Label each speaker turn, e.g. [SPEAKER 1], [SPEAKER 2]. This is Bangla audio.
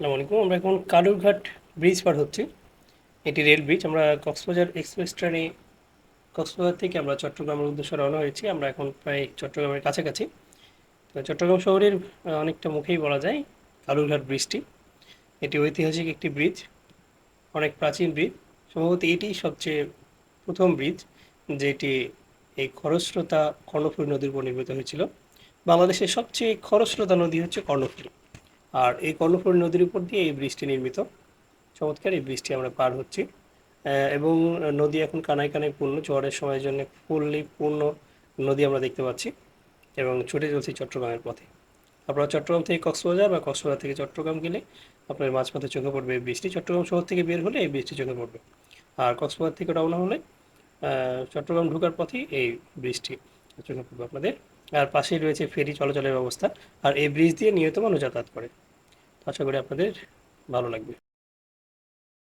[SPEAKER 1] আসসালামু আলাইকুম। আমরা এখন কালুরঘাট ব্রিজ পার হচ্ছি। এটি রেল ব্রিজ আমরা কক্সবাজার এক্সপ্রেস ট্রেনে কক্সবাজার থেকে আমরা চট্টগ্রামের উদ্দেশ্যে রওনা হয়েছি। আমরা এখন প্রায় চট্টগ্রামের কাছাকাছি। তো চট্টগ্রাম শহরের অনেকটা মুখেই বলা যায় কালুরঘাট ব্রিজটি এটি ঐতিহাসিক একটি ব্রিজ অনেক প্রাচীন ব্রিজ সম্ভবত এটি সবচেয়ে প্রথম ব্রিজ যেটি এই খরস্রোতা কর্ণফুলী নদীর উপর নির্মিত হয়েছিল। বাংলাদেশের সবচেয়ে খরস্রোতা নদী হচ্ছে কর্ণফুলী। আর এই কর্ণফুলী নদীর উপর দিয়ে এই ব্রিজটি নির্মিত। চমৎকার এই ব্রিজটি আমরা পার হচ্ছি। এবং নদী এখন কানায় কানায় পূর্ণ, জোয়ারের সময়ের জন্য ফুললি পূর্ণ নদী আমরা দেখতে পাচ্ছি এবং ছুটে চলছি চট্টগ্রামের পথে। আপনারা চট্টগ্রাম থেকে কক্সবাজার বা কক্সবাজার থেকে চট্টগ্রাম গেলে আপনার মাঝপথে চোখে পড়বে এই বৃষ্টি। চট্টগ্রাম শহর থেকে বের হলে এই বৃষ্টি চোখে পড়বে। আর কক্সবাজার থেকে রওনা হলে চট্টগ্রাম ঢোকার পথেই এই বৃষ্টি চোখে পড়বে আপনাদের। আর পাশেই রয়েছে ফেরি চলাচলের ব্যবস্থা, আর এই ব্রিজ দিয়ে নিয়ত মানুষ যাতায়াত করে। আশা করি আপনাদের ভালো লাগবে।